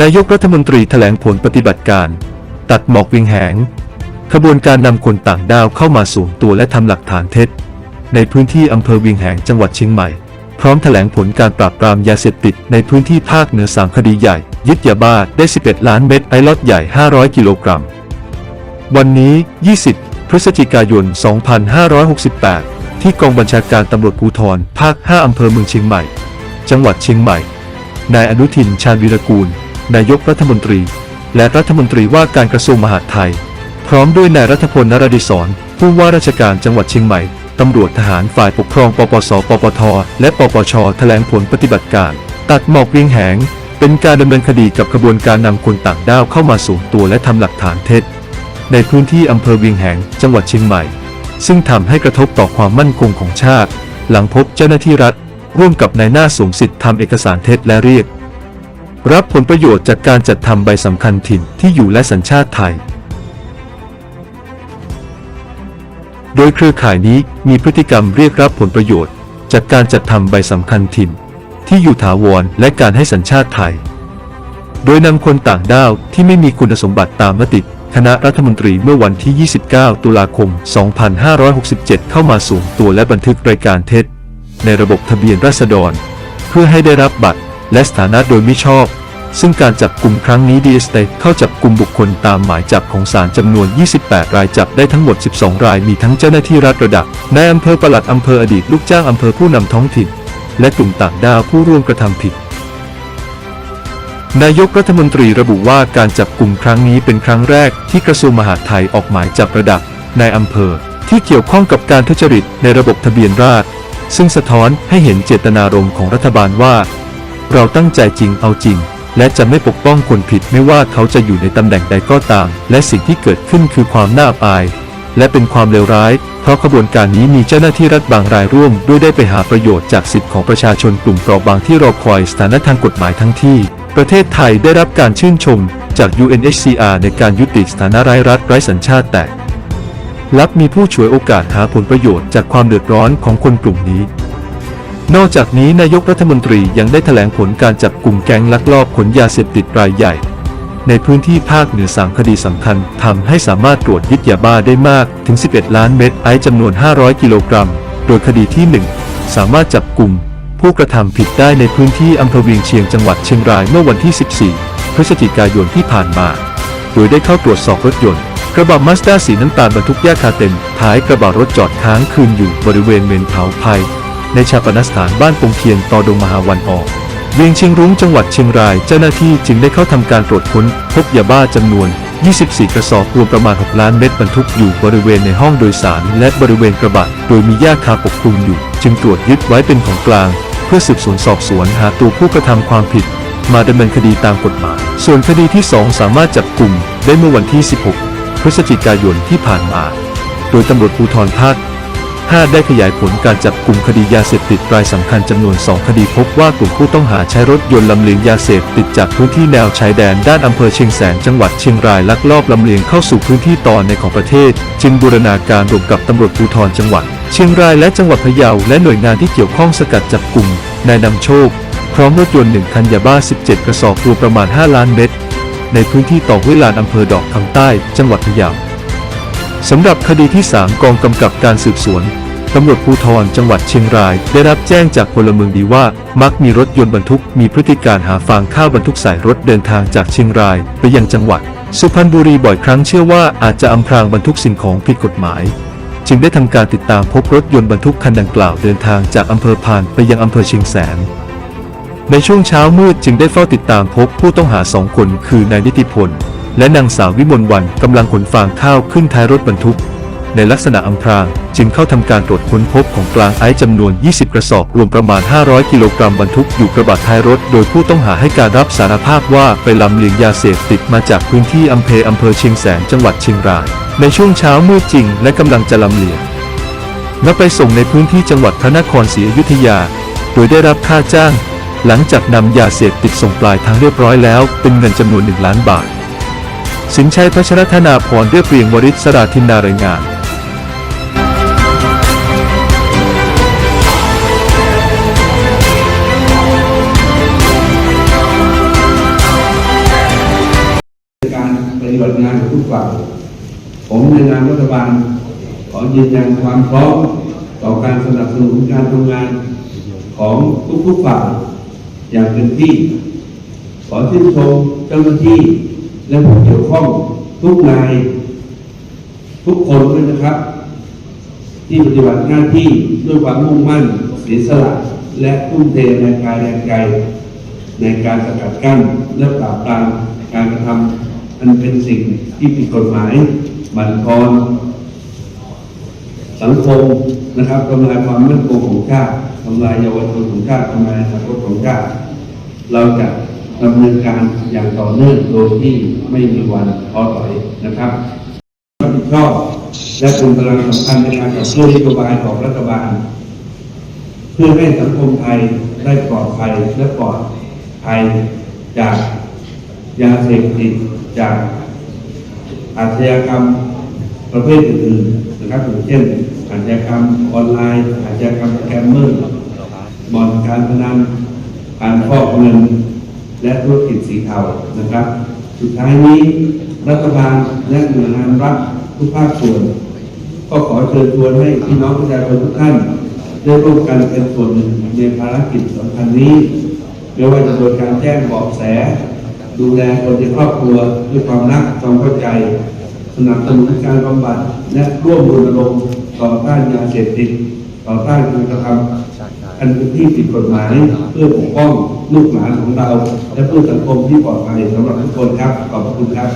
นายกรัฐมนตรีแถลงผลปฏิบัติการ ตัดหมอกวิงแหง ขบวนการนำคนต่างด้าวเข้ามาสวมตัวและทำหลักฐานเท็จ ในพื้นที่อำเภอวิงแหงจังหวัดเชียงใหม่ พร้อมแถลงผลการปราบปรามยาเสพติดในพื้นที่ภาคเหนือ3คดีใหญ่ ยึดยาบ้าได้ 11 ล้านเม็ดไอล็อตใหญ่ 500 กิโลกรัม วันนี้ 20 พฤศจิกายน 2568 ที่กองบัญชาการตำรวจภูธรภาค 5 อำเภอเมืองเชียงใหม่ จังหวัดเชียงใหม่ นายอนุทินชาญวีรกูล นายกรัฐมนตรี และรัฐมนตรีว่าการกระทรวงมหาดไทย พร้อมด้วยนายรัฐพลนรดิศรผู้ว่าราชการจังหวัดเชียงใหม่ตำรวจทหารฝ่ายปกครองปปส ปปท และปปชแถลงผลปฏิบัติการ ตัดหมอกเวียงแหง เป็นการดำเนินคดีกับขบวนการนำคนต่างด้าวเข้ามาสวมตัวและทำหลักฐานเท็จ ในพื้นที่อำเภอเวียงแหง จังหวัดเชียงใหม่ ซึ่งทำให้กระทบต่อความมั่นคงของชาติ หลังพบเจ้าหน้าที่รัฐ ร่วมกับนายหน้าสวมสิทธิ์ทำเอกสารเท็จและเรียก รับผลประโยชน์จากการจัดทำใบสำคัญถิ่นที่อยู่และสัญชาติไทย โดยเครือข่ายนี้มีพฤติกรรมเรียกรับผลประโยชน์ จากการจัดทำใบสำคัญถิ่น ที่อยู่ถาวรและการให้สัญชาติไทย โดยนำคนต่างด้าวที่ไม่มีคุณสมบัติตามมติคณะรัฐมนตรีเมื่อวันที่ 29 ตุลาคม 2567 เข้ามาสวมตัวและบันทึกรายการเท็จ ในระบบทะเบียนราษฎร เพื่อให้ได้รับบัตร และสถานะโดยมิชอบ ซึ่งการจับกลุ่มครั้งนี้ DST เข้าจับกลุ่มบุคคลตามหมายจับของศาลจำนวน 28 รายจับได้ทั้งหมด 12 รายมีทั้งเจ้าหน้าที่รัฐระดับนายอำเภอปลัดอำเภออดีตลูกจ้างอำเภอผู้นำท้องถิ่น และกลุ่มต่างด้าวผู้ร่วมกระทำผิดนายกรัฐมนตรีระบุว่าการจับกลุ่มครั้งนี้เป็นครั้งแรกที่กระทรวงมหาดไทยออกหมายจับระดับนายอำเภอ ที่เกี่ยวข้องกับการทุจริตในระบบทะเบียนราษฎรซึ่งสะท้อนให้เห็นเจตนารมณ์ของรัฐบาลว่า เราตั้งใจจริงเอาจริง และจะไม่ปกป้องคนผิดไม่ว่าเขาจะอยู่ในตำแหน่งใดก็ตาม และสิ่งที่เกิดขึ้นคือความน่าอาย และเป็นความเลวร้าย เพราะขบวนการนี้มีเจ้าหน้าที่รัฐบางรายร่วม ด้วยได้ไปหาประโยชน์จากสิทธิของประชาชนกลุ่มเปราะบางที่รอคอยสถานะทางกฎหมายทั้งที่ ประเทศไทยได้รับการชื่นชมจาก UNHCR ในการยุติสถานะไร้รัฐไร้สัญชาติแต่ลับมีผู้ฉวยโอกาสหาผลประโยชน์จากความเดือดร้อนของคนกลุ่มนี้ นอกจากนี้นายกรัฐมนตรียังได้แถลงผลการจับกลุ่มแก๊งลักลอบขนยาเสพติดรายใหญ่ ในพื้นที่ภาคเหนือสามคดีสำคัญทำให้สามารถตรวจยึดยาบ้าได้มากถึง 11 ล้านเม็ดไอซ์จำนวน 500 กิโลกรัม โดยคดีที่ 1 สามารถจับกลุ่มผู้กระทำผิดได้ในพื้นที่อำเภอเวียงเชียงจังหวัดเชียงรายเมื่อวันที่ 14 พฤศจิกายนที่ผ่านมา โดยได้เข้าตรวจสอบรถยนต์กระบะมาสด้าสีน้ำตาลบรรทุกยาคาเต็มท้ายกระบะรถจอดค้างคืนอยู่บริเวณเมนเผาภัย ในชาปนสถานบ้านปงเทียนตอดงมหาวันออก เวียงเชียงรุ้งจังหวัดเชียงรายเจ้าหน้าที่จึงได้เข้าทำการตรวจค้น พบยาบ้าจำนวน 24 กระสอบรวมประมาณ 6 ล้านเม็ดบรรทุกอยู่บริเวณในห้องโดยสาร และบริเวณกระบะโดยมีหญ้าคาปกคลุมอยู่ จึงตรวจยึดไว้เป็นของกลาง เพื่อสืบสวนสอบสวนหาตัวผู้กระทำความผิด มาดำเนินคดีตามกฎหมาย ส่วนคดีที่ 2 สามารถจับกลุ่มได้เมื่อวันที่ 16 พฤศจิกายนที่ผ่านมา โดยตำรวจภูธรภาค 5ได้ขยายผลการจับกลุ่มคดียาเสพติดรายสำคัญจำนวน 2 คดีพบว่ากลุ่มผู้ต้องหาใช้รถยนต์ลำเลียงยาเสพติดจากพื้นที่แนวชายแดนด้านอำเภอเชียงแสนจังหวัดเชียงรายลักลอบลำเลียงเข้าสู่พื้นที่ตอนในของประเทศ จึงบูรณาการร่วมกับตำรวจภูธรจังหวัด เชียงรายและจังหวัดพะเยาและหน่วยงานที่เกี่ยวข้องสกัดจับกลุ่มนายนำโชค พร้อมรถยนต์หนึ่งคันยาบ้า 17 กระสอบรวมประมาณ 5 ล้านเม็ดในพื้นที่ต่อห้วยลานอำเภอดอกคำใต้ จังหวัดพะเยาสำหรับคดีที่ 3 กองกำกับการสืบสวน ตำรวจภูธรจังหวัดเชียงราย ได้รับแจ้งจากพลเมืองดีว่า มักมีรถยนต์บรรทุก มีพฤติการหาฟางข้าวบรรทุกสายรถเดินทางจากเชียงราย ไปยังจังหวัด สุพรรณบุรีบ่อยครั้งเชื่อว่าอาจจะอำพรางบรรทุกสิ่งของผิดกฎหมาย จึงได้ทำการติดตามพบรถยนต์บรรทุกคันดังกล่าวเดินทางจากอำเภอพานไปยังอำเภอเชียงแสนในช่วงเช้ามืดจึงได้เฝ้าติดตามพบผู้ต้องหาสองคนคือนายนิติพลและนางสาววิมลวันกำลังขนฟางข้าวขึ้นท้ายรถบรรทุก ในลักษณะอำพราง จึงเข้าทำการตรวจค้นพบของกลางไอซ์จำนวน 20 กระสอบ รวมประมาณ 500 กิโลกรัมบรรทุกอยู่กระบะท้ายรถ โดยผู้ต้องหาให้การรับสารภาพว่าไปลำเลียงยาเสพติดมาจากพื้นที่อำเภออำเภอเชียงแสนจังหวัดเชียงราย ในช่วงเช้ามืดจริง และกำลังจะลำเลียงและไปส่งในพื้นที่จังหวัดพระนครศรีอยุธยา โดยได้รับค่าจ้าง หลังจากนำยาเสพติดส่งปลายทางเรียบร้อยแล้ว เป็นเงินจำนวน1ล้านบาทสินชัยพัชรธนาพรเรียบเรียงวริศราธินนารายงาน ฏิบัติงานของทุกฝ่ายผมในนามรัฐบาลขอยืนยันความพร้อมต่อการสนับสนุนการทำงานของทุกๆฝ่ายอย่างเต็มที่ ขอชื่นชมเจ้าหน้าที่และผู้เกี่ยวข้องทุกนาย ทุกคนด้วยนะครับ ที่ปฏิบัติหน้าที่ด้วยความมุ่งมั่นเสียสละและทุ่มเทแรงกายแรงใจในการสกัดกั้นและปราบปรามการกระทำ อันเป็นสิ่งที่ผิดกฎหมายบั่นทอนสังคมนะครับทำลายความมั่นคงของชาติทำลายเยาวชนของชาติทำลายอนาคตของชาติเราจะดำเนินการอย่างต่อเนื่องโดยที่ไม่มีวันท้อถอยนะครับรับผิดชอบและเป็นพลังสำคัญในการขับเคลื่อนนโยบายของรัฐบาล เพื่อให้สังคมไทยได้ปลอดภัยและปลอดภัยจากยาเสพติด จากอาชญากรรมประเภทอื่นๆนะครับอย่างเช่น อาชญากรรมออนไลน์ อาชญากรรมแกมเมอร์บ่อนการพนันการฟอกเงิน และธุรกิจสีเทานะครับ สุดท้ายนี้รัฐบาลและหน่วยงานรัฐทุกภาคส่วน ก็ขอเชิญชวนให้พี่น้องประชาชนทุกท่านได้ร่วมกันเป็นส่วนหนึ่งในภารกิจสำคัญนี้ไม่ว่าจะโดยการแจ้งเบาะแส ดูแลคนในครอบครัวด้วยความรักความเข้าใจ สนับสนุนการบำบัดและร่วมรณรงค์ต่อต้านยาเสพติดต่อต้านการกระทำอันเป็นที่ผิดกฎหมายเพื่อปกป้องลูกหลานของเรา และเพื่อสังคมที่ปลอดภัยสำหรับทุกคนครับขอบคุณครับ